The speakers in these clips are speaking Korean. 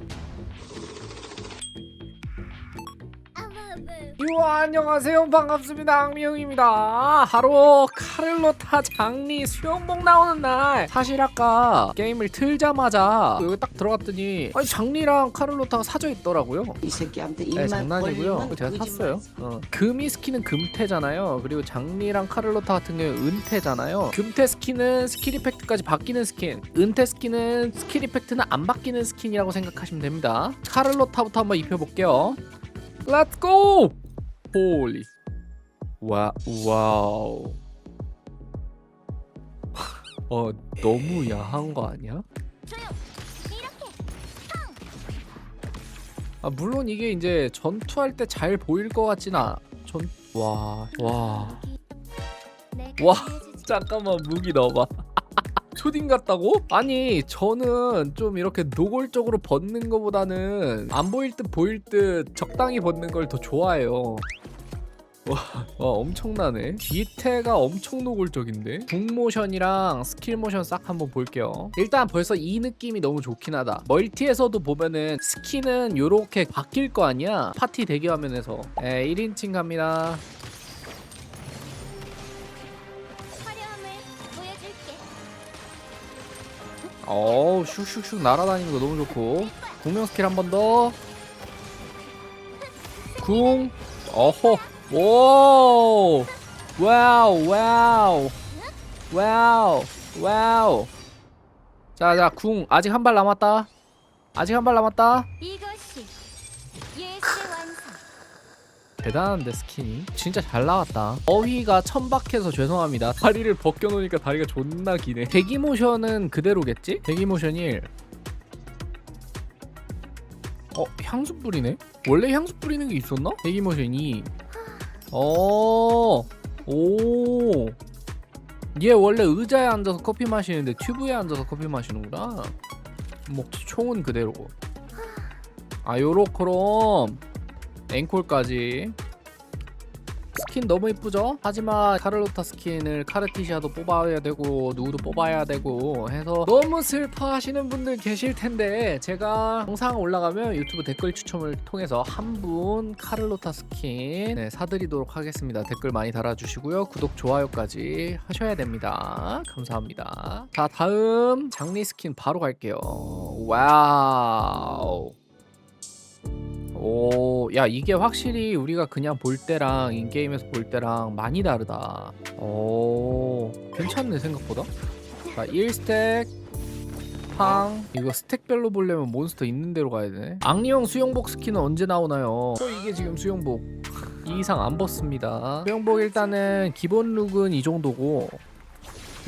Thank you. 이와 안녕하세요. 반갑습니다. 악미영입니다. 바로 카를로타 장리 수영복 나오는 날. 사실 아까 게임을 틀자마자 여기 딱 들어갔더니 아니 장리랑 카를로타가 사져 있더라고요. 이 새끼한테 네, 입만 장난이고요. 벌리면 제가 샀어요. 어. 금이 스킨은 금태잖아요. 그리고 장리랑 카를로타 같은 경우는 은태잖아요. 금태 스킨은 스킬 이펙트까지 바뀌는 스킨. 은태 스킨은 스킬 이펙트는 안 바뀌는 스킨이라고 생각하시면 됩니다. 카를로타부터 한번 입혀볼게요. 렛츠고 홀리 와 와우 어 너무 야한 거 아니야? 아 물론 이게 이제 전투할 때 잘 보일 것 같진 않아 전와와. 와. 잠깐만 무기 넣어봐 초딩 같다고? 아니 저는 좀 이렇게 노골적으로 벗는 거보다는 안 보일 듯 보일 듯 적당히 벗는 걸 더 좋아해요. 와, 와 엄청나네. 뒤태가 엄청 노골적인데? 북모션이랑 스킬 모션 싹 한번 볼게요. 일단 벌써 이 느낌이 너무 좋긴 하다. 멀티에서도 보면은 스킨은 요렇게 바뀔 거 아니야? 파티 대기 화면에서. 에 1인칭 갑니다 어우 슉슉슉 날아다니는 거 너무 좋고 공명 스킬 한 번 더. 궁. 어허. 오. 와우 와우. 와우 와우. 자자 궁 아직 한 발 남았다. 아직 한 발 남았다. 완성. 대단한데 스킨이 진짜 잘 나왔다 어휘가 천박해서 죄송합니다 다리를 벗겨놓으니까 다리가 존나 기네 대기 모션은 그대로겠지? 대기 모션 1 어? 향수 뿌리네? 원래 향수 뿌리는 게 있었나? 대기 모션 2 어, 오. 얘 원래 의자에 앉아서 커피 마시는데 튜브에 앉아서 커피 마시는구나. 뭐 총은 그대로고. 아 요로크롬 앵콜까지. 스킨 너무 이쁘죠? 하지만 카를로타 스킨을 카르티시아도 뽑아야 되고 누구도 뽑아야 되고 해서 너무 슬퍼하시는 분들 계실 텐데 제가 영상 올라가면 유튜브 댓글 추첨을 통해서 한 분 카를로타 스킨 네, 사드리도록 하겠습니다. 댓글 많이 달아주시고요. 구독 좋아요까지 하셔야 됩니다. 감사합니다. 자 다음 장리 스킨 바로 갈게요. 와우 오, 야 이게 확실히 우리가 그냥 볼 때랑 인게임에서 볼 때랑 많이 다르다. 오, 괜찮네 생각보다. 자, 1스택 팡. 이거 스택별로 보려면 몬스터 있는 데로 가야 되네. 악리형 수영복 스킨은 언제 나오나요? 또 이게 지금 수영복. 이 이상 안 벗습니다. 수영복 일단은 기본 룩은 이 정도고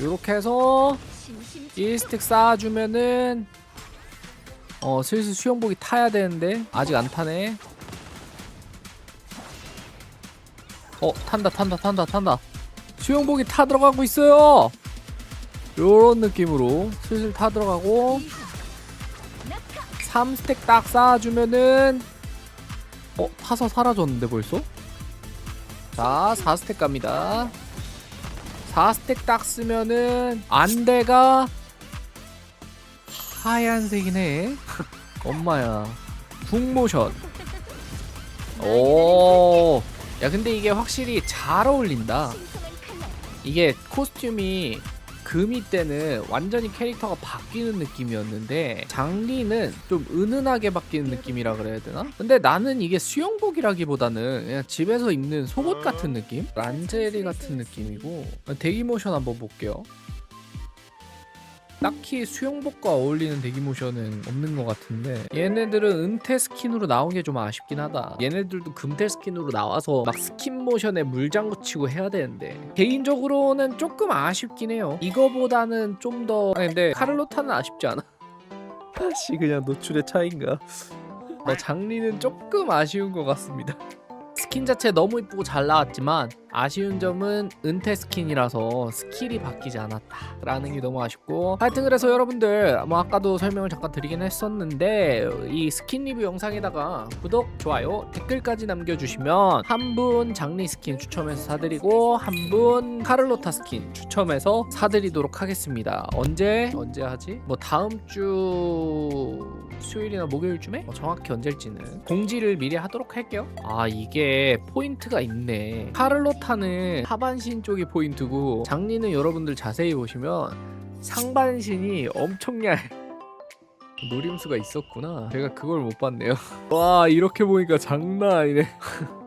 요렇게 해서 심심치 1스택 쌓아주면은 어 슬슬 수영복이 타야 되는데 아직 안 타네. 어 탄다 탄다 탄다 탄다. 수영복이 타 들어가고 있어요. 요런 느낌으로 슬슬 타 들어가고 3스택 딱 쌓아주면은 어 타서 사라졌는데 벌써? 자 4스택 갑니다. 4스택 딱 쓰면은 안대가 하얀색이네. 엄마야. 북모션. 오. 야 근데 이게 확실히 잘 어울린다. 이게 코스튬이 금이 때는 완전히 캐릭터가 바뀌는 느낌이었는데 장리는 좀 은은하게 바뀌는 느낌이라 그래야 되나? 근데 나는 이게 수영복이라기보다는 그냥 집에서 입는 속옷 같은 느낌? 란제리 같은 느낌이고 대기 모션 한번 볼게요. 딱히 수영복과 어울리는 대기 모션은 없는 것 같은데 얘네들은 은퇴 스킨으로 나온 게 좀 아쉽긴 하다. 얘네들도 금퇴 스킨으로 나와서 막 스킨 모션에 물장구 치고 해야 되는데 개인적으로는 조금 아쉽긴 해요. 이거보다는 좀 더 근데 카를로타는 아쉽지 않아? 다시 그냥 노출의 차이인가? 어, 장리는 조금 아쉬운 것 같습니다. 스킨 자체 너무 이쁘고 잘 나왔지만 아쉬운 점은 은퇴 스킨이라서 스킬이 바뀌지 않았다 라는 게 너무 아쉽고 하여튼 그래서 여러분들 뭐 아까도 설명을 잠깐 드리긴 했었는데 이 스킨 리뷰 영상에다가 구독, 좋아요, 댓글까지 남겨주시면 한 분 장리 스킨 추첨해서 사드리고 한 분 카를로타 스킨 추첨해서 사드리도록 하겠습니다. 언제 언제 하지? 뭐 다음 주 수요일이나 목요일쯤에 뭐 정확히 언제일지는 공지를 미리 하도록 할게요. 아 이게 포인트가 있네. 카를로타 는 하반신 쪽이 포인트고 장리는 여러분들 자세히 보시면 상반신이 엄청 얇. 노림수가 있었구나. 제가 그걸 못 봤네요. 와 이렇게 보니까 장난 아니네.